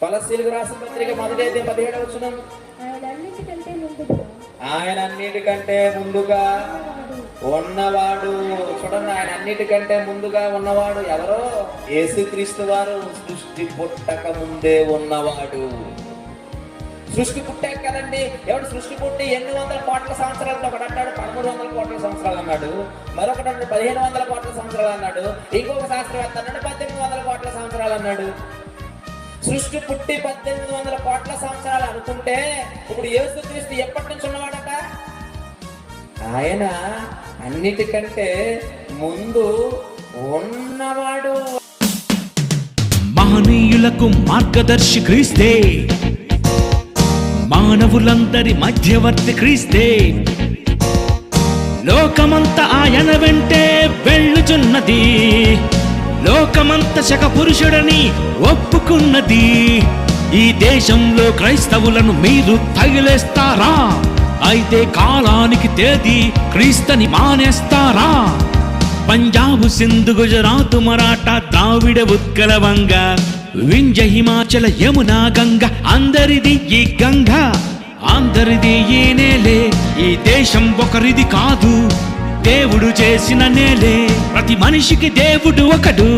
ఫలస్తీన్కు రాసిన పత్రిక మొదటి అయితే పదిహేడు వచ్చిన ఆయన అన్నిటికంటే ముందుగా ఆయన అన్నిటికంటే ముందుగా ఉన్నవాడు చూడండి ఆయన అన్నిటికంటే ముందుగా ఉన్నవాడు ఎవరో? యేసుక్రీస్తు వారు సృష్టి పుట్టక ముందే ఉన్నవాడు. సృష్టి పుట్టాక కదండి. ఎవడు సృష్టి పుట్టి ఎన్ని వందల కోట్ల సంవత్సరాలు ఒకడు అంటాడు పదమూడు వందల కోట్ల సంవత్సరాలు అన్నాడు. మరొకటి అన్నాడు పదిహేను వందల కోట్ల సంవత్సరాలు అన్నాడు. ఇంకొక శాస్త్రవేత్త అన్నాడు పద్దెనిమిది వందల కోట్ల సంవత్సరాలు అన్నాడు. సృష్టి పుట్టి పద్దెనిమిది వందల కోట్ల సంవత్సరాలు అనుకుంటే ఇప్పుడు యేసుక్రీస్తు ఎప్పటి నుంచి ఉన్నవాడట? ఆయన అన్నిటికంటే ముందు ఉన్నవాడు. మహనీయులకు మార్గదర్శి క్రీస్తే. మానవులందరి మధ్యవర్తి క్రీస్తే. లోకమంతా ఆయన వెంటే లోకమంత శక పురుషుడని ఒప్పుకున్నది. ఈ దేశంలో క్రైస్తవులను మీరు తగిలేస్తారా? అయితే కాలానికి తేదీ క్రీస్తని మానేస్తారా? పంజాబ్ సింధు గుజరాత్ మరాఠా ద్రావిడ ఉత్కల వంగ వింజ హిమాచల యమున గంగ అందరిది ఈ గంగ అందరిది ఈ నేలే. ఈ దేశం ఒకరిది కాదు దేవుడు చేసిన నేలే. ప్రతి మనిషికి దేవుడు ఒకడు.